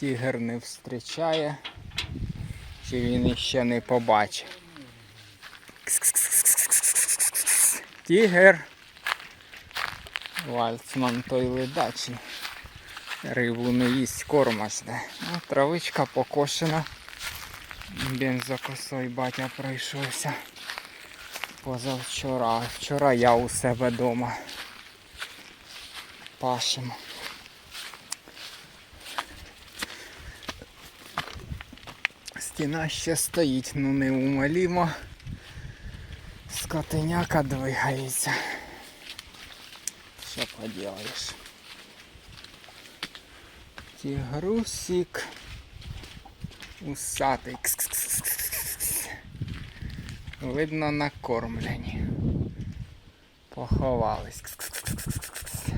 Тігр не зустрічає, чи він іще не побачив. Тігр. Вальцман той ледачий. Рибу не їсть, корма жде. Ну, травичка покошена. Бензокосой батя пройшовся. Позавчора. Вчора я у себе вдома. Пашемо. Стіна ще стоїть, ну неумолімо. Скотиняка двигається. Що поділаєш? Тігрусик. Усатий. Кс-кс-кс-кс-кс. Видно накормлені. Поховались. Кс-кс-кс-кс-кс.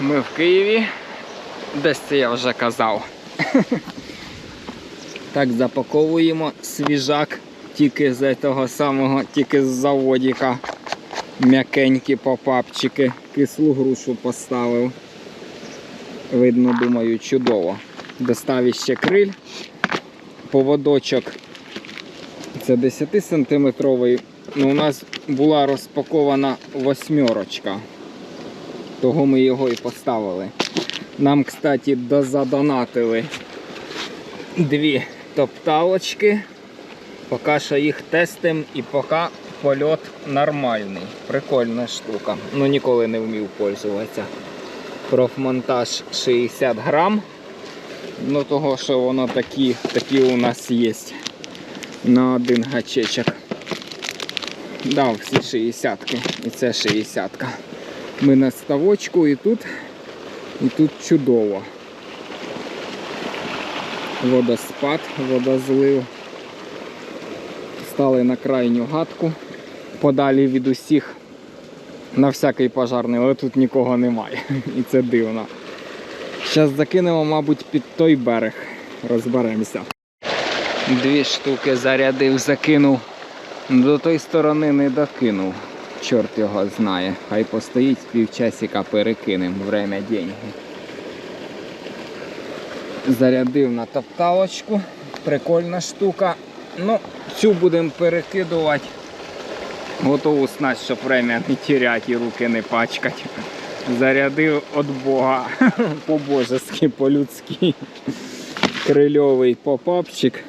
Ми в Києві. Десь це я вже казав. Так, запаковуємо свіжак тільки з того самого, тільки з заводіка. М'якенькі попапчики. Кислу грушу поставив. Видно, думаю, чудово. Достав ще криль. Поводочок. Це 10 сантиметровий. Ну, у нас була розпакована восьмерочка. Того ми його і поставили. Нам, кстати, дозадонатили дві топталочки. Поки що їх тестимо і поки польот нормальний. Прикольна штука. Ну ніколи не вмів пользуватися. Профмонтаж 60 грам. Ну того, що воно такі, такі у нас є на один гачечок. Да, всі 60-ки. І це 60-ка. Ми на ставочку і тут, і тут чудово. Водоспад, водозлив. Стали на крайню гадку, подалі від усіх на всякий пожарний, але тут нікого немає. І це дивно. Зараз закинемо, мабуть, під той берег. Розберемося. Дві штуки зарядив, закинув. До тої сторони не докинув. Чорт його знає. Хай постоїть півчасика перекинем. Время деньги. Зарядив на топталочку. Прикольна штука. Ну, цю будемо перекидувати. Готову снасть, щоб время не теряти і руки не пачкати. Зарядив від Бога. По-божески, по-людськи. Крильовий попапчик.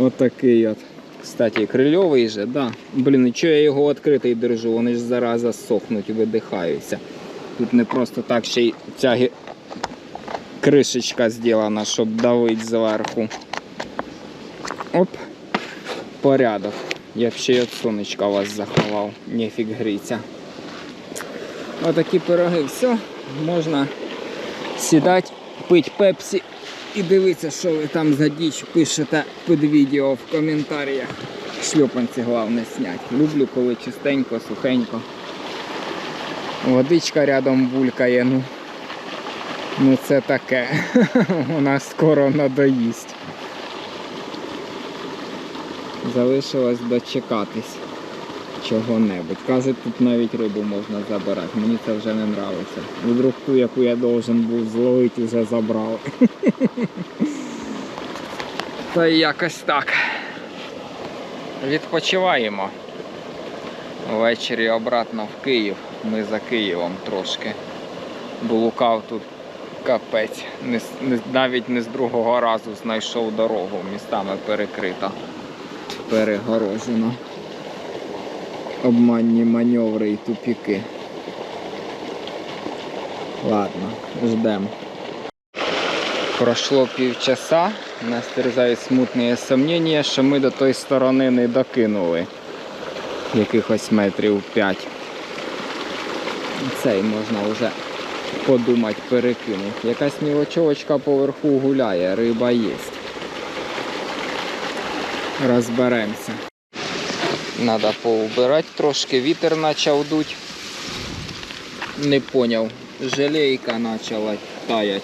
Отакий от. Кстати, крильовий же, да. Блін, і чого я його відкритий держу, вони ж зараза сохнуть, видихаються. Тут не просто так ще й ця кришечка зроблена, щоб давити зверху. Оп. Порядок. Я ще й від сонечка вас заховав, нефіг гріться. Отакі пироги, все, можна сідати, пити пепсі і дивитися, що ви там за діч пишете під відео в коментарях. Шльопанці головне зняти. Люблю, коли чистенько, сухенько. Водичка рядом булькає, ну. Ну це таке. Вона скоро надоїсть. Залишилось дочекатись чого-небудь. Кажуть, тут навіть рибу можна забирати. Мені це вже не подобається. Вдруг ту, яку я должен був зловити, вже забрали. Та якось так. Відпочиваємо. Ввечері обратно в Київ. Ми за Києвом трошки. Блукав тут капець. Не, не, навіть не з другого разу знайшов дорогу. Містами перекрита, перегорожена. Обманні маневри і тупіки. Ладно, ждемо. Пройшло півчаса, нас терзають смутні сумніння, що ми до тої сторони не докинули якихось метрів 5. Цей можна вже подумати перекинути. Якась мілочовочка поверху гуляє, риба є. Розберемося. Надо поубирати трошки, вітер почав дуть. Не поняв. Желейка почала таять.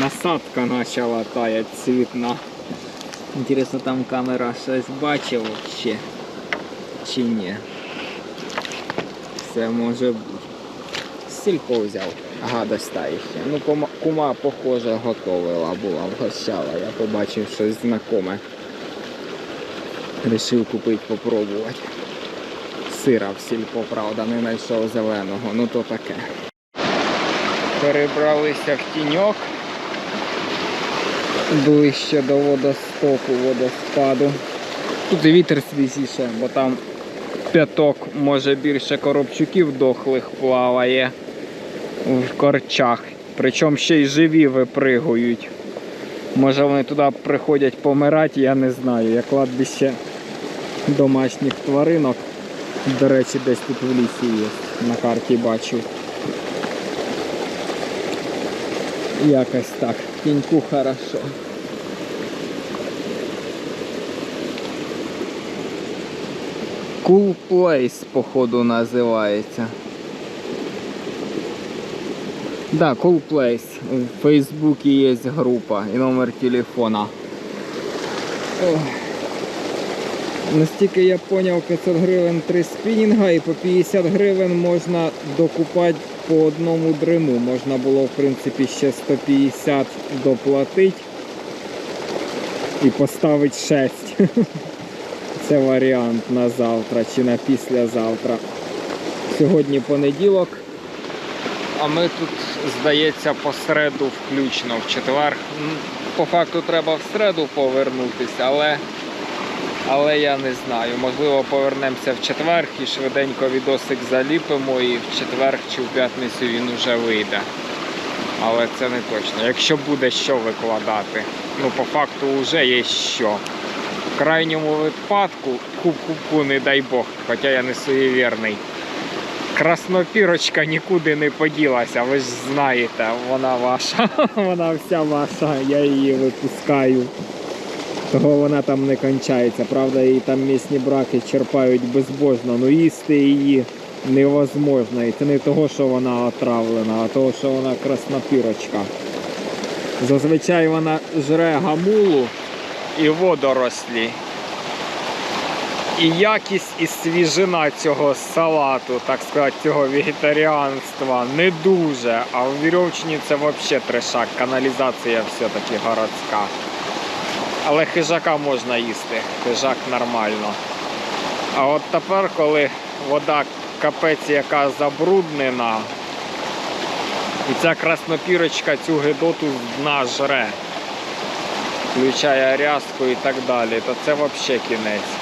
Насадка почала таять цвітна. Інтересно, там камера щось бачила ще чи ні. Все може бути. сільпо взяв. Гадость та ще. Ну, кума, похоже, готовила була, вгощала. Я побачив щось знакоме. Рішив купити, попробувати. Сира в сільпо, правда, не знайшов зеленого, ну то таке. Перебралися в тіньок. Ближче до водостоку, водоспаду. Тут вітер свіжіше, бо там п'яток, може більше коробчуків дохлих плаває в корчах. Причому ще й живі випригують. Може вони туди приходять помирати, я не знаю. Я кладбище домашніх тваринок. До речі, десь тут в лісі є. На карті бачу. Якось так. В тіньку хорошо. Cool Place, походу, називається. Да, Cool Place. В Фейсбуці є група і номер телефона. Ох. Настільки я зрозумів, 500 гривень 3 спінінга і по 50 гривень можна докупати по одному дриму. Можна було, в принципі, ще 150 доплатити і поставити 6. Це варіант на завтра чи на післязавтра. Сьогодні понеділок. А ми тут, здається, по середу включно в четвер. По факту треба в середу повернутися, але, але я не знаю. Можливо, повернемося в четвер і швиденько відосик заліпимо і в четвер чи в п'ятницю він уже вийде. Але це не точно. Якщо буде що викладати. Ну, по факту вже є що. В крайньому випадку куб-кубку, не дай Бог, хоча я не суєвірний. Краснопірочка нікуди не поділася, ви ж знаєте, вона ваша, вона вся ваша, я її випускаю. Того вона там не кончається. Правда, її там місні браки черпають безбожно, ну їсти її невозможно. І це не того, що вона отравлена, а того, що вона краснопірочка. Зазвичай вона жре гамулу і водорослі. І якість і свіжина цього салату, так сказати, цього вегетаріанства не дуже. А в Вірьовчині це взагалі трешак, каналізація все-таки городська. Але хижака можна їсти, хижак нормально. А от тепер, коли вода капець яка забруднена, і ця краснопірочка цю гидоту з дна жре, включає рязку і так далі, то це взагалі кінець.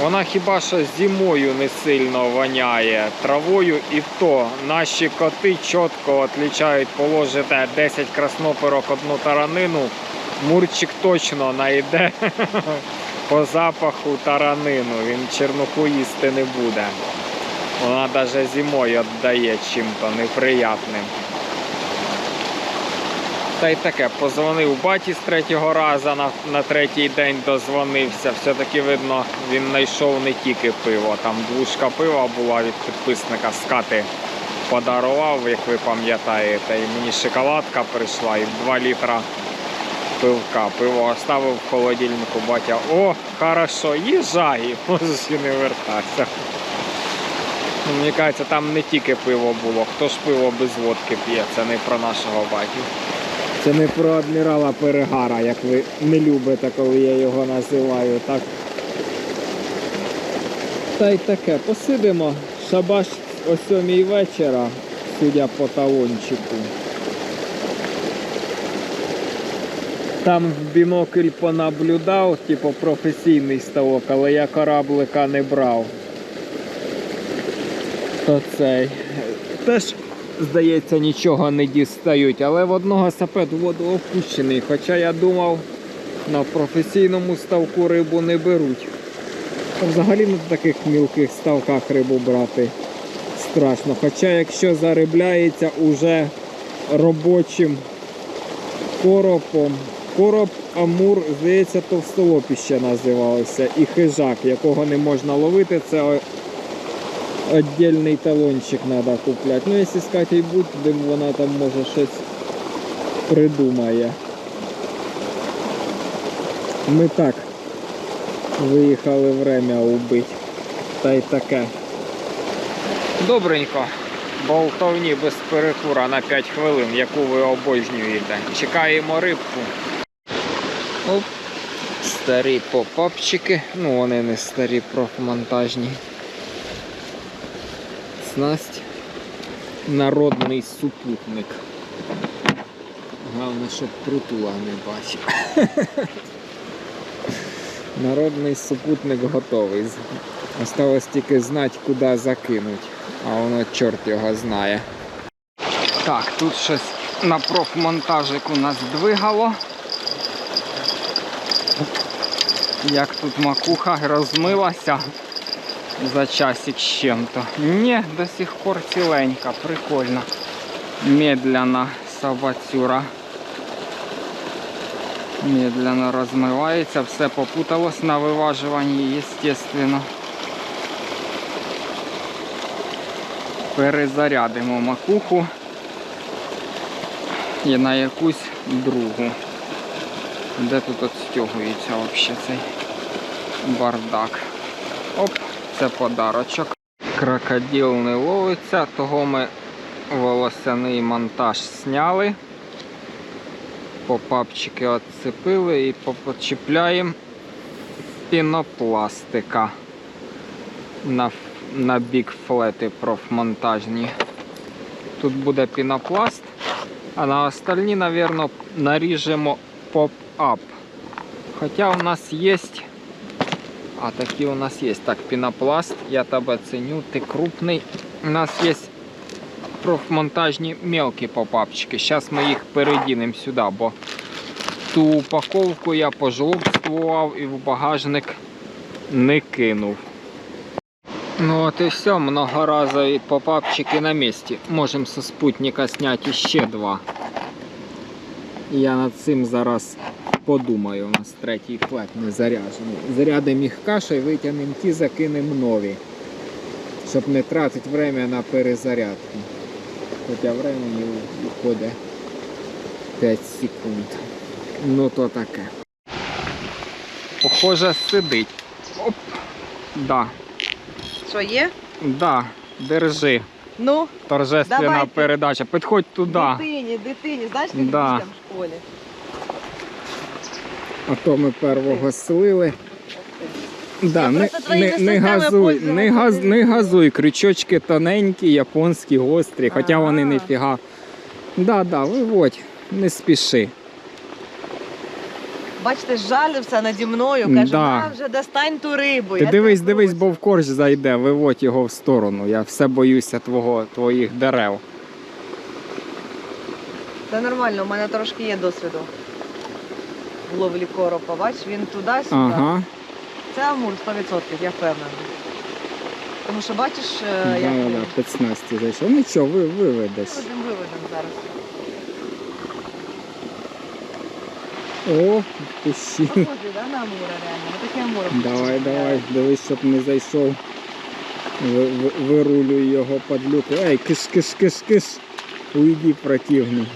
Вона хіба що зимою не сильно воняє травою, і то наші коти чітко відлічають положите 10 красноперок одну таранину. Мурчик точно знайде по запаху таранину. Він чернуху їсти не буде. Вона навіть зимою віддає чим-то неприятним. Та й таке, позвонив баті з третього разу, на, на третій день дозвонився. Все-таки видно, він знайшов не тільки пиво. Там двушка пива була від підписника з кати подарував, як ви пам'ятаєте. І мені шоколадка прийшла і 2 літра пивка. Пиво оставив в холодильнику, батя. О, хорошо, їжай, і не вертатися. Ну, Мені кажеться, там не тільки пиво було. Хто ж пиво без водки п'є, це не про нашого батю. Це не про адмірала Перегара, як ви не любите, коли я його називаю, так? Та й таке, посидимо. Шабаш о сьомій вечора, судя по талончику. Там в бінокль понаблюдав, типу професійний ставок, але я кораблика не брав. То цей. Теж, здається, нічого не дістають, але в одного сапет воду опущений. Хоча я думав, на професійному ставку рибу не беруть. Взагалі на таких мілких ставках рибу брати страшно. Хоча якщо зарибляється уже робочим коропом, короб Амур, здається, товстолопіще називалося. І хижак, якого не можна ловити, це Отдельний талончик треба купляти. Ну, якщо з Катей будемо, вона там може щось придумає. Ми так виїхали время убити. Та й таке. Добренько. болтовні без перекура на 5 хвилин, яку ви обожнюєте. Чекаємо рибку. Оп. Старі попапчики. Ну, вони не старі, профмонтажні. Снасть. Народний супутник. Головне, щоб притула не бачив. Народний супутник готовий. Осталось тільки знати, куди закинуть. А воно чорт його знає. Так, тут щось на профмонтажику нас двигало. Як тут макуха розмилася за часик з чим-то. Ні, до сих пор ціленька, прикольно. Медляна собацюра. Медленно розмивається, все попуталось на виважуванні, естественно. Перезарядимо макуху і на якусь другу. Де тут отстягується взагалі цей бардак? Оп, це подарочок. Крокодил не ловиться, того ми волосяний монтаж зняли. Попапчики відцепили і почіпляємо пінопластика на, на бік флети профмонтажні. Тут буде пінопласт, а на остальні, мабуть, наріжемо поп-ап. Хоча у нас є. А такі у нас є. Так, пінопласт, я тебе ценю, ти крупний. У нас є профмонтажні мелкі попапчики. Зараз ми їх передінемо сюди, бо ту упаковку я пожлобствував і в багажник не кинув. Ну от і все, многоразові попапчики на місці. Можемо зі спутника зняти ще два. Я над цим зараз подумаю. У нас третій флет не заряджений. Зарядимо їх кашею, витягнемо ті, закинемо нові. Щоб не тратити время на перезарядку. Хоча времени уходить 5 секунд. Ну то таке. Похоже, сидить. Оп. Да. Що є? Да. Держи. Ну, Торжественна Давайте. передача. Підходь туди. дитині, дитині, знаєш, як Да. дітям в школі. А то ми первого слили. Да, не, не, не, газуй, не, газ, не газуй, крючочки тоненькі, японські, гострі, хоча вони Ага. ніфіга. Да, да, виводь, не спіши. Бачите, жалився наді мною, каже, Да. на вже достань ту рибу. Ти Я дивись, дивись, бо в корч зайде, виводь його в сторону. Я все боюся твого, твоїх дерев. Це нормально, у мене трошки є досвіду. В ловлі коропа, бач, він туди-сюди. Ага. Це амур 100%, я впевнена. Тому що бачиш, е, Да, як да, він. да, 15 зайшов. Нічого, ви, виведеш. Виведемо, виведемо зараз. О, пущі. Похоже, да, на амура реально. Ми амури. Давай, давай, дивись, щоб не зайшов. Ви- ви- Вирулюй його під люку. Ей, киш, киш, киш, киш. Уйди, противний.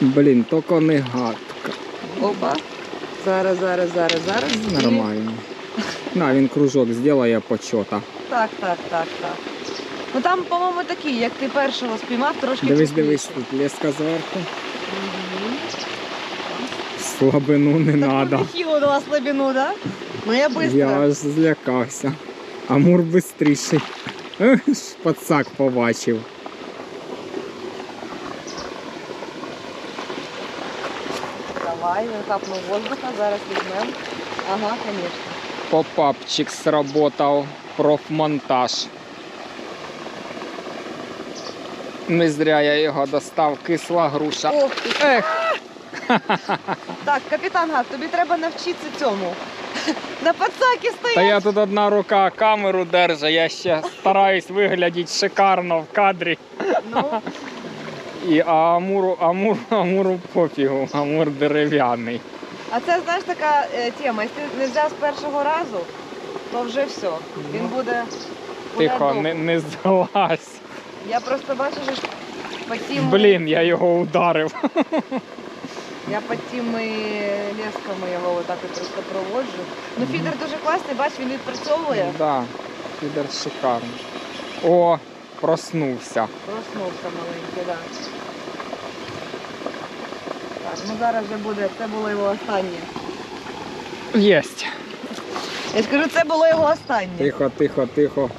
Блін, тільки не гадка. Опа. Зараз, зараз, зараз, зараз. Нормально. На, він кружок зробить почота. Так, так, так, так. Ну там, по-моєму, такі, як ти першого спіймав, трошки. Дивись, крупніші. дивись, тут леска зверху. Слабину не треба. Нехило дала слабину, да? Ну я быстро. Я аж злякався. Амур. Ех, Пацак побачив. Він капнув воздуха, зараз візьмемо. Ага, звісно. Попапчик сработав, профмонтаж. Не зря я його достав, кисла груша. Ох. Ех, Так, капітан Гак, тобі треба навчитися цьому. На пацаки стоять. та я тут одна рука камеру держа, я ще стараюсь виглядати шикарно в кадрі. Ну, І а амуру, амуру, амуру пофігу, амур дерев'яний. а це знаєш така е, тема. Якщо не взяв з першого разу, то вже все. Він буде. буде Тихо, довго. не, не злазь. Я просто бачу, що по тим, Блін, я його ударив. я по тими лесками його отак от просто проводжу. Ну фідер дуже класний, бач, він відпрацьовує. Да, підер шикарний. О, проснувся. Проснувся маленький, так. Да. Так, ну зараз вже буде, це було його останнє. Єсть. Я ж кажу, це було його останнє. Тихо, тихо, тихо.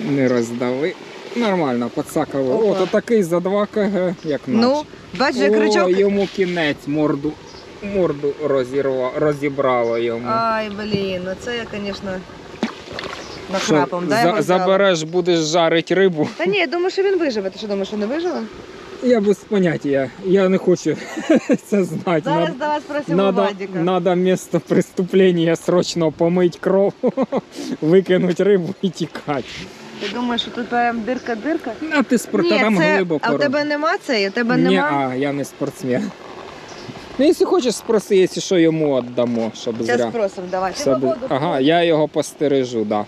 Не роздави. Нормально, поцакали. Опа. О, такий за 2 кг, як наш. Ну, бачиш, О, йому кінець, морду, морду розірва, розібрало йому. Ай, блін, ну це я, звісно, нахрапом, да, за- забереш, будеш жарити рибу. Та ні, я думаю, що він виживе. Ти що думаєш, що не виживе? Я без поняття, я не хочу це знати. Зараз Над- до вас просимо Надо, Вадіка. надо место преступления срочно помыть кров, викинуть рибу і тікати. Ти думаєш, що тут прям дирка-дирка? А ти спортсмен це... глибоко. А в тебе нема цієї? У тебе Ні, нема? а я не спортсмен. Ну, якщо хочеш, спроси, якщо що йому віддамо, щоб Зараз зря. спросимо, давай. Щоб... Ага, я його постережу, да. А, ти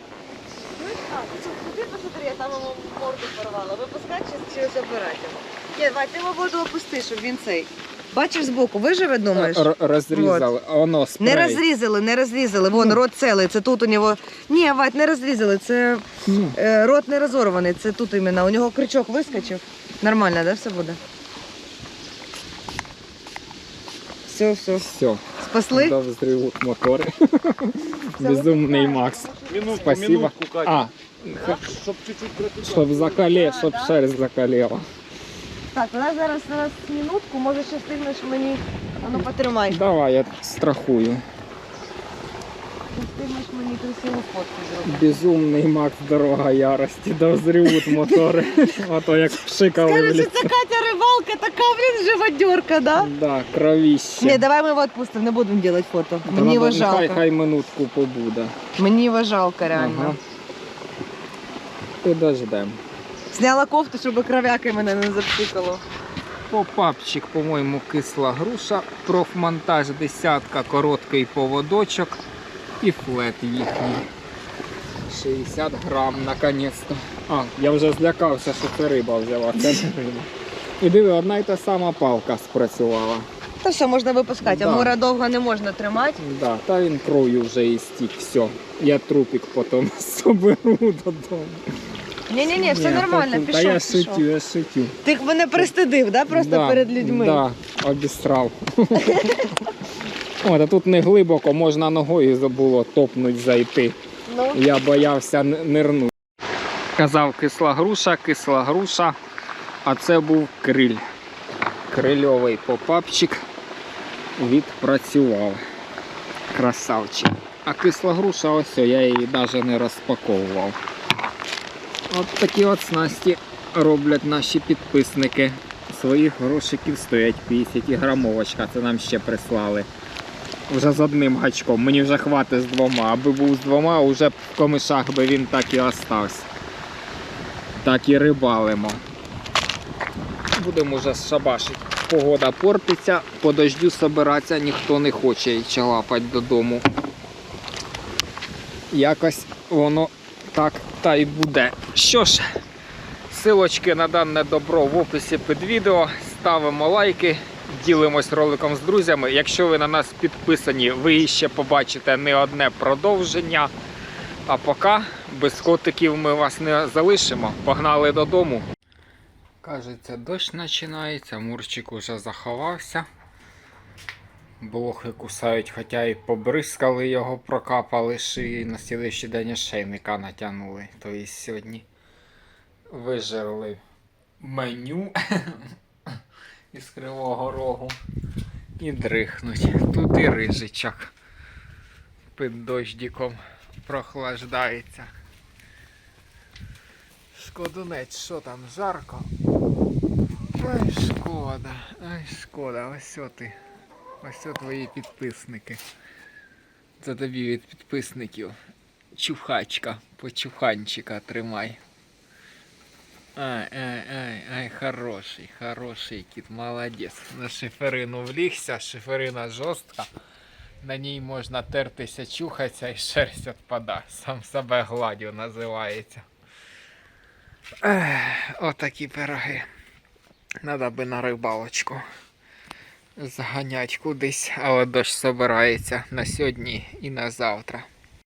що, куди посмотри, я там йому морду порвала. Випускати чи, чи забирати його? Ні, Вадь, ти йому воду опусти, щоб він цей. Бачиш збоку, виживе, думаєш? Р- розрізали, а воно спрей. Не розрізали, не розрізали. Вон рот цілий, це тут у нього. Ні, Вадь, не розрізали. Це Ну, е, рот не розорваний, це тут іменно. У нього крючок вискочив. Нормально, да, все буде? Все, все. все, Спасли? да взривуть мотори. Безумний Макс. Минутку, Спасибо. минутку, Катя. А, Щоб чуть-чуть прокидати. щоб закале, Да, щоб да. шерсть закалела. Так, у нас зараз, зараз минутку, може ще встигнеш мені. А ну потримай. Давай, я страхую. Встигнеш мені красиву фотку зробити. Безумний Макс, дорога ярості, да взривуть мотори. Ото як пшикали Скажи, що це Катя рибалка, така, блін, живодерка, да? Да, кровіще. Ні, давай ми його відпустимо, не будемо робити фото. Мені його жалко. Хай, хай минутку побуде. Мені його жалко, реально. Ага. Подождем. Зняла кофту, щоб кров'яки мене не запшикало. Попапчик, по-моєму, кисла груша, профмонтаж десятка, короткий поводочок і флет їхній. 60 грам, наконець-то. А, я вже злякався, що це риба взяла, це не риба. І диви, одна й та сама палка спрацювала. Та все, можна випускати, Да. а мура довго не можна тримати. Да, та він кров'ю вже і стік, все. Я трупик потім соберу додому. Ні-ні-ні, все Ні, нормально, потім- пішов, Та я пішов. шутю, я шутю. Ти мене пристидив, да, просто Да, перед людьми? Да, обістрав. О, та тут не глибоко, можна ногою забуло топнуть зайти. Ну, Я боявся н- нирнути. Казав кисла груша, кисла груша, а це був криль. Крильовий попапчик відпрацював. Красавчик. А кисла груша, ось я її навіть не розпаковував. От такі от снасті роблять наші підписники. Своїх грошиків стоять 50 і грамовочка, це нам ще прислали. Вже з одним гачком. Мені вже хватить з двома. Аби був з двома, вже в комишах би він так і остався. Так і рибалимо. Будемо вже шабашити. Погода портиться, по дождю собиратися ніхто не хоче і чалапать додому. Якось воно так та й буде. Що ж, силочки на дане добро в описі під відео. Ставимо лайки, ділимось роликом з друзями. Якщо ви на нас підписані, ви ще побачите не одне продовження. А поки без котиків ми вас не залишимо. Погнали додому. Кажеться, дощ починається, Мурчик уже заховався. Блохи кусають, хоча і побризкали його, прокапали шиї, на слідуючий день ошейника натягнули. Тобто сьогодні вижерли меню із кривого рогу і дрихнуть. Тут і рижичок під дождиком прохлаждається. Шкодунець, що там, жарко? Ай, шкода, ай, шкода, ось о ти. Ось твої підписники. Це тобі від підписників. Чухачка, почуханчика тримай. Ай, ай, ай, ай, хороший, хороший кіт, молодець. На шиферину влігся, шиферина жорстка. На ній можна тертися, чухатися і шерсть відпада. Сам себе гладю називається. Ех, отакі пироги. Надо би на рибалочку зганять кудись, але дощ собирається на сьогодні і на завтра.